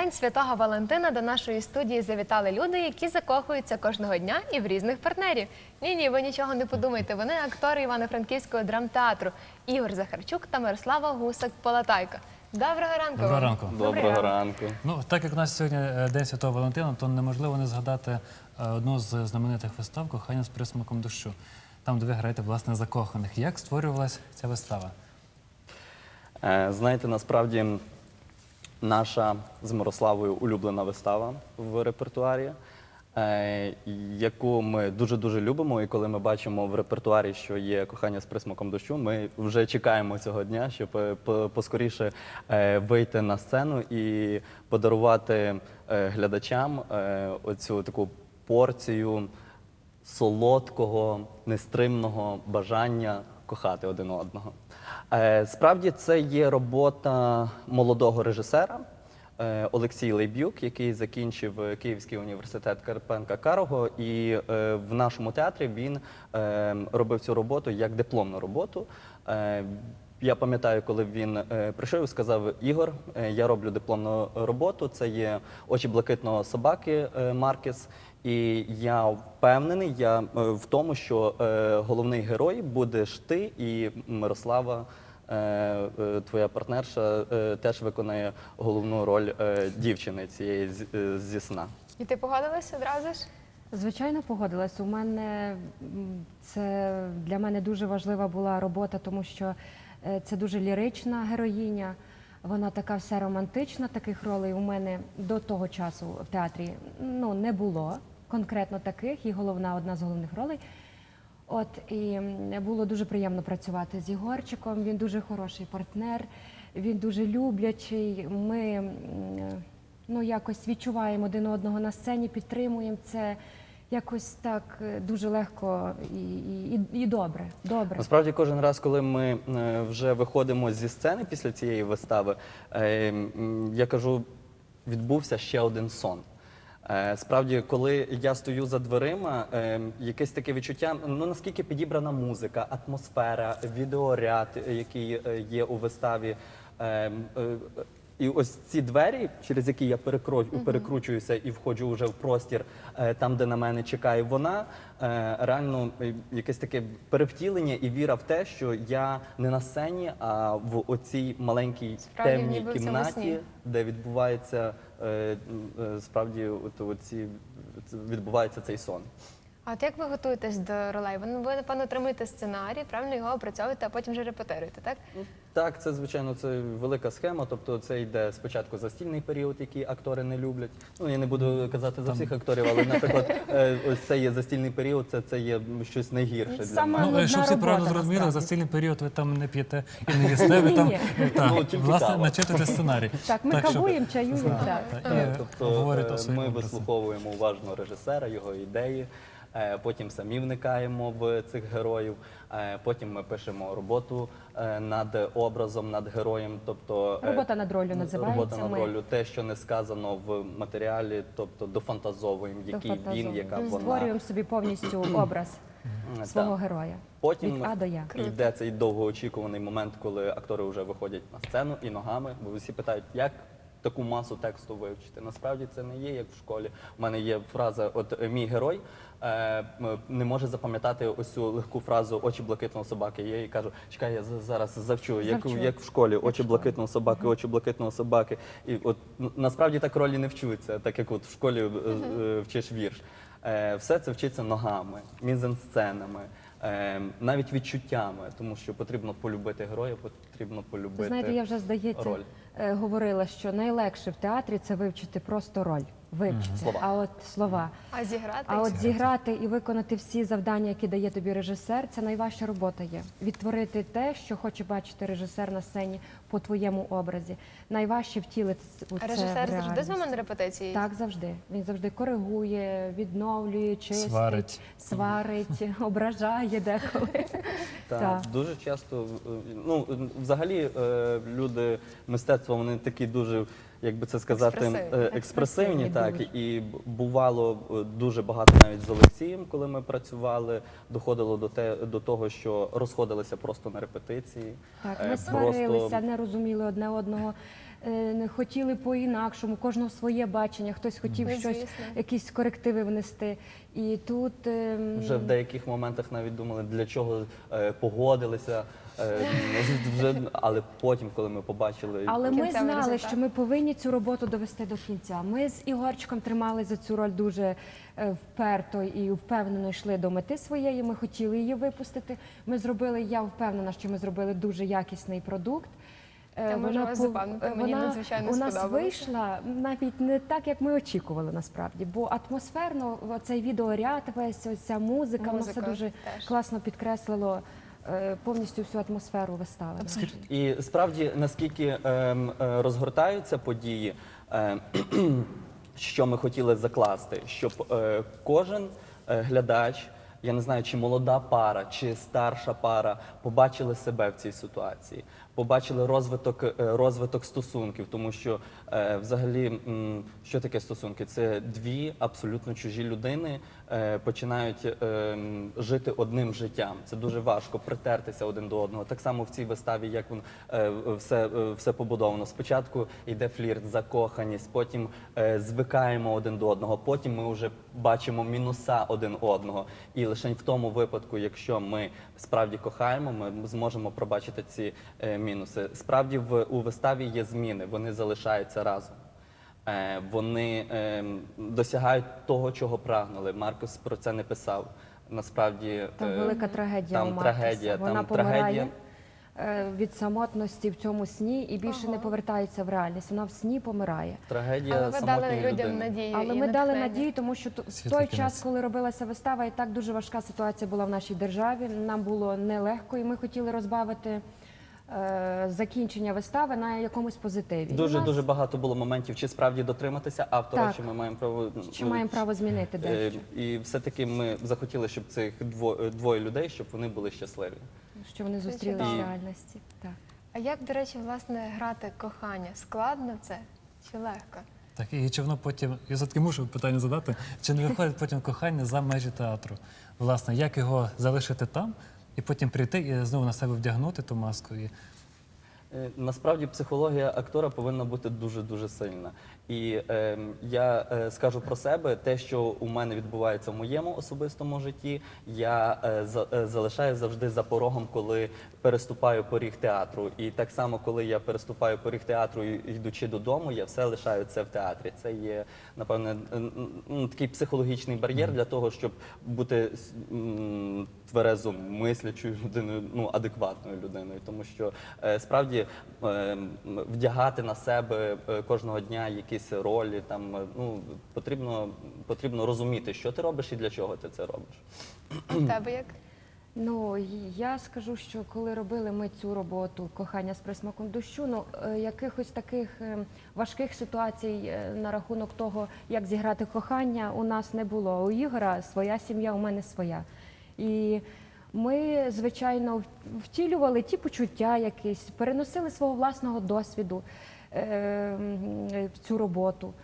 день святого Валентина до нашої студії завітали люди, які закохуються кожного дня і в різних партнерів. Ні, ні, ви нічого не подумайте. Вони актори Івано-Франківського драмтеатру Ігор Захарчук та Мирослава Гусак Полатайко. Доброго ранку. Доброго ранку. Доброго ранку. Ну, так як у нас сьогодні е, День Святого Валентина, то неможливо не згадати е, одну з знаменитих вистав Кохання з присмаком дощу, там, де ви граєте власне закоханих. Як створювалася ця вистава? Е, Знаєте, насправді наша з Мирославою улюблена вистава в репертуарі, е, яку ми дуже-дуже любимо. І коли ми бачимо в репертуарі, що є кохання з присмаком дощу, ми вже чекаємо цього дня, щоб е, поскоріше е, вийти на сцену і подарувати глядачам оцю таку порцію солодкого, нестримного бажання кохати один одного. Е, Справді це є робота молодого режисера е, Олексій Лейбюк, який закінчив е, Київський університет Карпенка Карого. І в нашому театрі він робив цю роботу як дипломну роботу. Я пам'ятаю, коли він прийшов і сказав: Ігор, я роблю дипломну роботу. Це є очі блакитного собаки Маркес. І я впевнений я, е, в тому, що е, головний герой будеш ти і Мирослава. е, Твоя партнерша е, теж виконає головну роль е, дівчини цієї з- е, зі сна. І ти погодилася одразу ж? Звичайно, погодилась. У мене це для мене дуже важлива була робота, тому що це дуже лірична героїня. Вона така вся романтична. Таких ролей у мене до того часу в театрі ну не було конкретно таких. І головна одна з головних ролей. От і було дуже приємно працювати з Ігорчиком. Він дуже хороший партнер, він дуже люблячий. Ми ну, якось відчуваємо один одного на сцені, підтримуємо це якось так е, дуже легко і, і, і- добре. добре. Насправді, кожен раз, коли ми е, вже виходимо зі сцени після цієї вистави, е, я кажу, відбувся ще один сон. Е, Справді, коли я стою за дверима, е, якесь таке відчуття, ну наскільки підібрана музика, атмосфера, відеоряд, е, який е, є у виставі. е, е, І ось ці двері, через які я перекручуюся і входжу вже в простір, там, де на мене чекає вона, реально якесь таке перевтілення і віра в те, що я не на сцені, а в оцій маленькій Справді, темній кімнаті, де відбувається е, е, справді от, оці, відбувається цей сон. А от як ви готуєтесь до ролей? Ви, ви напевно, отримуєте сценарій, правильно його опрацьовуєте, а потім вже репетируєте, так? Так, це звичайно це велика схема. Тобто, це йде спочатку застільний період, який актори не люблять. Ну я не буду казати за всіх акторів, але наприклад, е, ось це є застільний період. Це, це є щось найгірше для Саме мене. Ну, нудна щоб всі правильно робота, зрозуміли, за насправді. цілий період ви там не п'єте і не їсте, ви там так, Ну, тільки власне кава. начитуєте сценарій. Так, ми щоб- кавуємо, чаюємо. Так. так, і Тобто говорите е, свої ми вислуховуємо уважно режисера, його ідеї. Е, Потім самі вникаємо в цих героїв. е, Потім ми пишемо роботу е, над образом, над героєм. Тобто Робота над роллю називається. Робота над Ми- те, що не сказано в матеріалі, тобто дофантазовуємо, який він, яка вона. Створюємо собі повністю образ свого так. героя. Потім Від А до Я. йде цей довгоочікуваний момент, коли актори вже виходять на сцену і ногами, бо всі питають, як таку масу тексту вивчити. Насправді це не є як в школі. У мене є фраза: от е, мій герой е, не може запам'ятати ось цю легку фразу очі блакитного собаки. Я їй кажу, чекай, я за- зараз завчу, як, Завчу. як в школі, очі блакитного собаки, очі блакитного собаки. І от насправді так ролі не вчуться, так як от в школі е, е, вчиш вірш. Е, Все це вчиться ногами, мізансценами, е, навіть відчуттями, тому що потрібно полюбити героя, потрібно полюбити знаєте, я вже здається роль. Е, говорила, що найлегше в театрі це вивчити просто роль. Вивчити. Слова. А от слова. А зіграти? А от зіграти і виконати всі завдання, які дає тобі режисер, це найважча робота є. Відтворити те, що хоче бачити режисер на сцені по твоєму образі. Найважче втілити у А це режисер в завжди з реальність. вами на репетиції? Так, завжди. Він завжди коригує, відновлює, чистить, Сварить. сварить ображає деколи. Так, Так. дуже часто е, ну взагалі е, люди мистецтва вони такі дуже. Як би це сказати, Експресивні. е, експресивні, Експресивні так і бувало е, дуже багато навіть з Олексієм, коли ми працювали, доходило до те до того, що розходилися просто на репетиції. Так, Е, ми просто- сварилися, не розуміли одне одного, не хотіли по-інакшому, кожного своє бачення, хтось хотів Ну, щось, якісь корективи внести. І тут ем, Вже в деяких моментах навіть думали, для чого е, погодилися. Е, вже, але потім, коли ми побачили, Але ми Кінцевий знали, результат. що ми повинні цю роботу довести до кінця. Ми з Ігорчиком тримали за цю роль дуже е, вперто і впевнено йшли до мети своєї. Ми хотіли її випустити. Ми зробили, я впевнена, що ми зробили дуже якісний продукт. Е, Я можу вас пов- запевнити, е, мені надзвичайно у нас сподобалося. вийшла навіть не так, як ми очікували насправді, бо атмосферно цей відеоряд, весь ось ця музика, воно все дуже теж. класно підкреслило е, повністю всю атмосферу вистави. І справді наскільки ем, е, розгортаються події, е, що ми хотіли закласти, щоб кожен глядач, я не знаю, чи молода пара, чи старша пара, побачили себе в цій ситуації, побачили розвиток, е, розвиток стосунків, тому що е, взагалі, що таке стосунки? Це дві абсолютно чужі людини е, починають жити одним життям. Це дуже важко притертися один до одного. Так само в цій виставі, як е, все, все побудовано. Спочатку йде флірт, закоханість, потім звикаємо один до одного, потім ми вже бачимо мінуса один одного. І лише в тому випадку, якщо ми справді кохаємо, ми зможемо пробачити ці е, мінуси. Справді в у виставі є зміни, вони залишаються разом. Е, Вони е, досягають того, чого прагнули. Маркус про це не писав. Насправді Там е, велика трагедія там у трагедія, Вона там помирає трагедія. е, від самотності в цьому сні і більше не повертається в реальність. Вона в сні помирає. Трагедія Але ви дали людям людини. надію. Але і ми дали надію, тому що в той кінець. час, коли робилася вистава, і так дуже важка ситуація була в нашій державі. Нам було нелегко, і ми хотіли розбавити е, закінчення вистави на якомусь позитиві. Дуже у нас- дуже багато було моментів, чи справді дотриматися автора, Так. чи ми маємо право Чи маємо право змінити Е, дещо, І все-таки ми захотіли, щоб цих дво- двоє людей, щоб вони були щасливі. що вони зустрілися в чудово. реальності? Так. А як, до речі, власне, грати кохання? Складно це чи легко? Так, і чи воно потім, я все-таки мушу питання задати, чи не виходить потім кохання за межі театру? Власне, як його залишити там і потім прийти і знову на себе вдягнути ту маску? І... Е, Насправді психологія актора повинна бути дуже дуже сильна. І е, я е, скажу про себе, те, що у мене відбувається в моєму особистому житті, я е, за, е, залишаю завжди за порогом, коли переступаю поріг театру. І так само, коли я переступаю поріг театру, і йдучи додому, я все лишаю це в театрі. Це є напевне ну, такий психологічний бар'єр для того, щоб бути м, тверезо мислячою людиною, ну адекватною людиною, тому що е, справді е, вдягати на себе е, кожного дня якісь ролі, там е, ну потрібно, потрібно розуміти, що ти робиш і для чого ти це робиш. В тебе як? Ну я скажу, що коли робили ми цю роботу кохання з присмаком дощу, ну е, якихось таких е, важких ситуацій на рахунок того, як зіграти кохання, у нас не було. У Ігора своя сім'я, у мене своя. І ми, звичайно, втілювали ті почуття якісь, переносили свого власного досвіду цю роботу.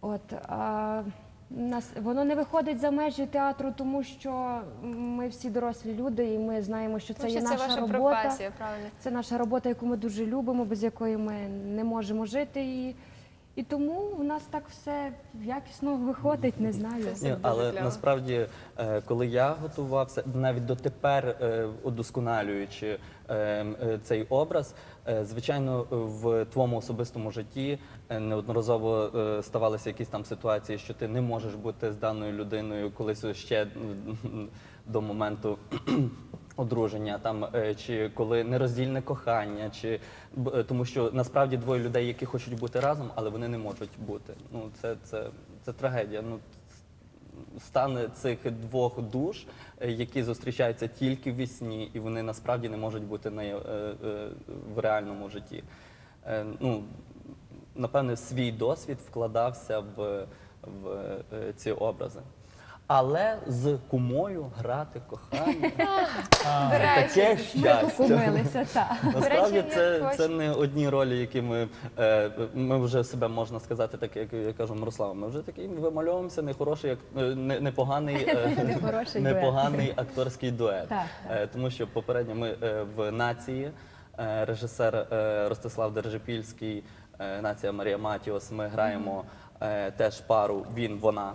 От, а нас, воно не виходить за межі театру, тому що ми всі дорослі люди, і ми знаємо, що це Тому є що це наша ваша робота. професія, правильно? Це наша робота, яку ми дуже любимо, без якої ми не можемо жити. І, і тому у нас так все якісно виходить, не знаю. Ні, але насправді, е, коли я готувався, навіть дотепер е, удосконалюючи е, е, цей образ, е, звичайно, в твоєму особистому житті е, неодноразово е, ставалися якісь там ситуації, що ти не можеш бути з даною людиною колись ще м, до моменту. Одруження там е, чи коли нероздільне кохання, чи е, тому що насправді двоє людей, які хочуть бути разом, але вони не можуть бути. Ну це, це, це трагедія. Ну стан цих двох душ, е, які зустрічаються тільки в вісні, і вони насправді не можуть бути на, в реальному житті. Ну, напевне, свій досвід вкладався в, в ці образи. Але з кумою грати кохання До речі, таке Ми щастя. покумилися, так. Насправді речі, це, не це не одні ролі, які ми, е, ми вже себе можна сказати, так як я кажу Мирослава. Ми вже такий вимальовуємося непороший, як е, не- непоганий, е, дует. непоганий акторський дует. Так, Е, Тому що попередньо ми е, в нації е, режисер е, Ростислав Держипільський, е, нація Марія Матіос. Ми граємо е, теж пару він, вона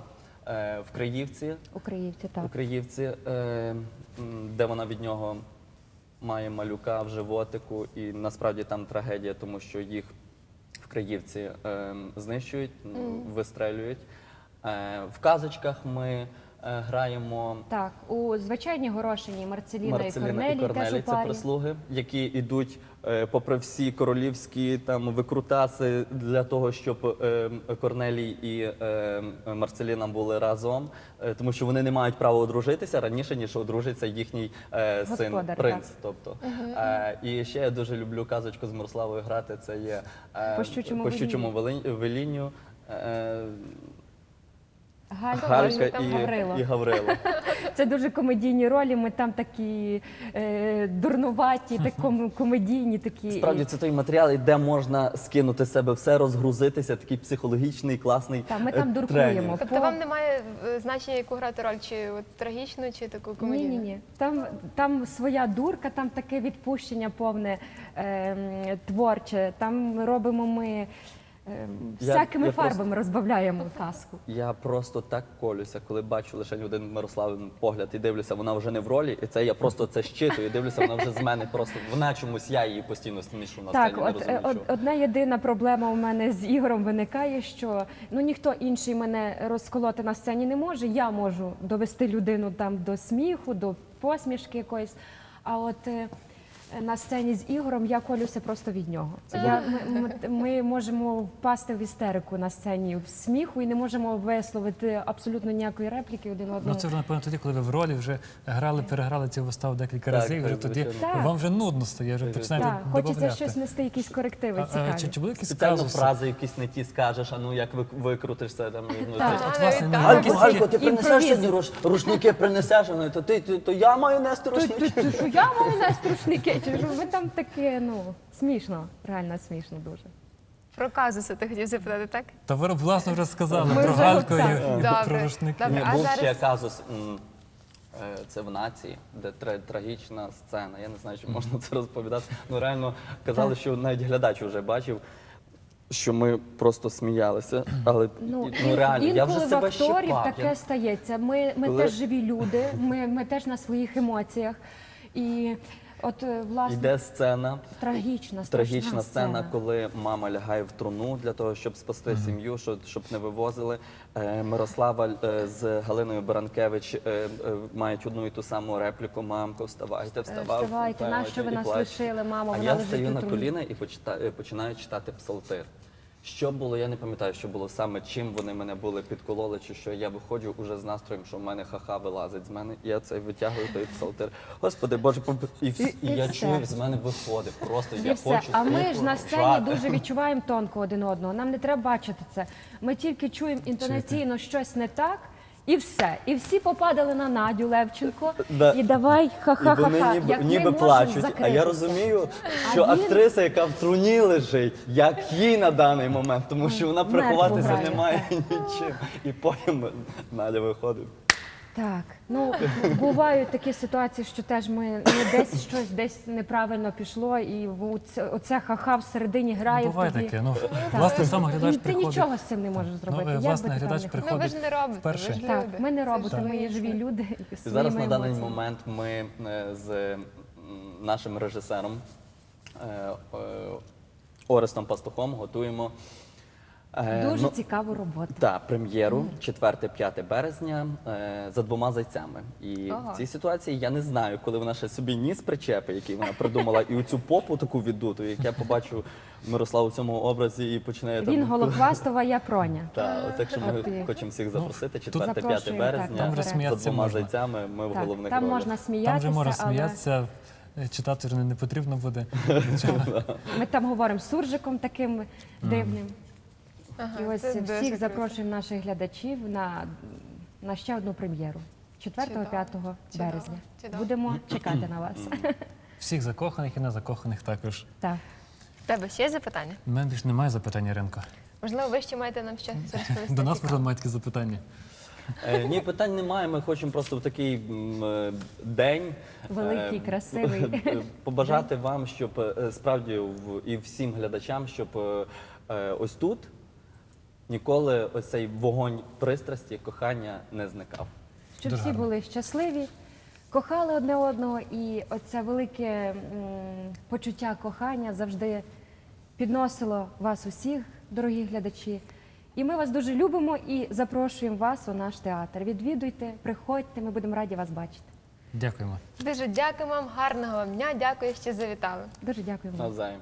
е, в Криївці. Українці, так. У Криївці, е, м, де вона від нього має малюка в животику, і насправді там трагедія, тому що їх в Криївці е, знищують, м, вистрелюють. Е, в казочках ми е, граємо Так, у звичайній горошині Марцеліна, Марцеліна і Корнелій, теж у це прислуги, які йдуть попри всі королівські там викрутаси для того, щоб е, Корнелій і е, Марцеліна були разом, е, тому що вони не мають права одружитися раніше, ніж одружиться їхній е, син Господар, принц. так. Тобто е, і ще я дуже люблю казочку з Мирославою грати. Це є е, По щучому по щучому велінню. Галька, Галька там і, Гаврило. і Гаврило. Це дуже комедійні ролі. Ми там такі е, дурнуваті, так ком- комедійні такі. Справді це той матеріал, де можна скинути з себе все, розгрузитися, такий психологічний, класний. Та, ми е, там дуркуємо. тренінг. Тобто вам немає е, значення, яку грати роль, чи от трагічну, чи таку Ні, комедійну? ні, ні. Там, там своя дурка, там таке відпущення повне е, творче. Там робимо ми е, Я- всякими я просто- фарбами розбавляємо казку. Я просто так колюся, коли бачу лише один Мирославин погляд і дивлюся, вона вже не в ролі, і це я просто це щитую. Дивлюся, вона вже з мене просто вона чомусь, я її постійно смішу на Так, сцені. не от, е, чого. одна єдина проблема у мене з Ігорем виникає, що ну ніхто інший мене розколоти на сцені не може. Я можу довести людину там до сміху, до посмішки якоїсь. А от е, на сцені з Ігорем я колюся просто від нього. Я, ми, ми, ми можемо впасти в істерику на сцені в сміху і не можемо висловити абсолютно ніякої репліки один Ну це вже напевно тоді, коли ви в ролі вже грали, переграли цю виставу декілька Так, разів. Вже тоді. Так. вам вже нудно стає, вже починаєте Так, хочеться щось нести, якісь корективи А, а. Чи, чи були якісь Спеціально казуси? фрази якісь не ті скажеш, а ну як ви викрутишся там. ну, Так. От, власне, Так. не Галько, Галько, ти принесеш сьогодні руш- рушники, принесеш, а ну, то ти, то, то я маю нести То, рушники. то, то, що я маю нести рушники, чи ви там таке, ну, смішно, реально смішно дуже. Про казуси ти хотів запитати, так? Та ви власне вже сказали Ми про вже Гальку і, так. Добре. про рушники. Ні, а був зараз- ще казус. м, е, Це в нації, де тра- трагічна сцена. Я не знаю, чи можна це розповідати. Ну реально казали, що навіть глядач вже бачив, що ми просто сміялися. Але ну, реально, я вже інколи в себе акторів щипав. таке Я- стається. Ми, ми Коли- теж живі люди, ми, ми теж на своїх емоціях. І от, е, власне, Йде сцена, трагічна, трагічна сцена, коли мама лягає в труну для того, щоб спасти сім'ю, щоб, щоб не вивозили. Е, Мирослава е, з Галиною Баранкевич е, е, мають одну і ту саму репліку. Мамко, вставайте, вставайте. вставайте, нащо ви нас лишили, мамо, А вона я стаю стою на коліна і почита- е, починаю читати псалтир. Що було, я не пам'ятаю, що було саме, чим вони мене були підкололи, чи що я виходжу уже з настроєм, що в мене ха-ха вилазить з мене. І я це витягую той псалтир. Господи, Боже, і, вс- І- і і я все. чую, з мене виходить. Просто І я все. хочу. А ми ж на сцені дуже відчуваємо тонко один одного. Нам не треба бачити це. Ми тільки чуємо інтонаційно щось не так. І все. І всі попадали на Надю Левченко. Да. І давай І ха-ха-ха-ха. вони ніби, Як ми ніби можемо плачуть. А я закритися? розумію, А що він- актриса, яка в труні лежить, як їй на даний момент, тому що вона Мертву приховатися грає, не має нічим. І потім Надя виходить. Так, ну бувають такі ситуації, що теж ми ну, десь щось десь неправильно пішло, і в- оце, оце ха-ха всередині грає. Буває тоді. таке. Ну, Так. власне, сам глядач І ти приходить. нічого з цим не можеш зробити. Ну, е, Як власне, би ти там глядач не приходить. Ну ви ж не робите, вперше. ви ж Так, люди. ми не роботи, ми є живі люди. І зараз своїми на даний емоціями. момент ми е, з м, нашим режисером е, е, Орестом Пастухом готуємо. Е, Дуже ну, цікаву роботу. Так, прем'єру 4-5 березня е, за двома зайцями. І Ага. в цій ситуації я не знаю, коли вона ще собі ніс причепи, який вона придумала, і оцю попу таку віддуту, як я побачу Мирославу в цьому образі і починає Він там. Голохвастова, я проня. Так, от так що ми От і- хочемо всіх запросити. тут 4-5 запрошуємо, березня так, Там вже за сміятися двома можна. зайцями. Ми в Так, головних там ролях. можна сміятися, Там вже можна але сміятися, е, читати вже не потрібно буде. ми там говоримо з суржиком таким дивним. Ага, І ось це всіх круто. запрошуємо наших глядачів на на ще одну прем'єру 4-5 Чудово. березня. Чудово. Будемо чекати на вас. Всіх закоханих і незакоханих також. Так. В Тебе ще є запитання? У мене більше немає запитання, Іринко. Можливо, ви ще маєте нам щось розповісти? До нас цікаве? можливо мають такі запитання. Е, Ні, питань немає. Ми хочемо просто в такий м, е, день Великий, е, красивий. побажати вам, щоб е, справді в- і всім глядачам, щоб е, е, ось тут ніколи ось цей вогонь пристрасті, кохання не зникав. Щоб всі були щасливі, кохали одне одного, і оце велике м, почуття кохання завжди підносило вас усіх, дорогі глядачі. І ми вас дуже любимо і запрошуємо вас у наш театр. Відвідуйте, приходьте, ми будемо раді вас бачити. Дякуємо. Дуже дякую вам, гарного вам дня. Дякую, що завітали. Дуже дякую вам. Навзаєм.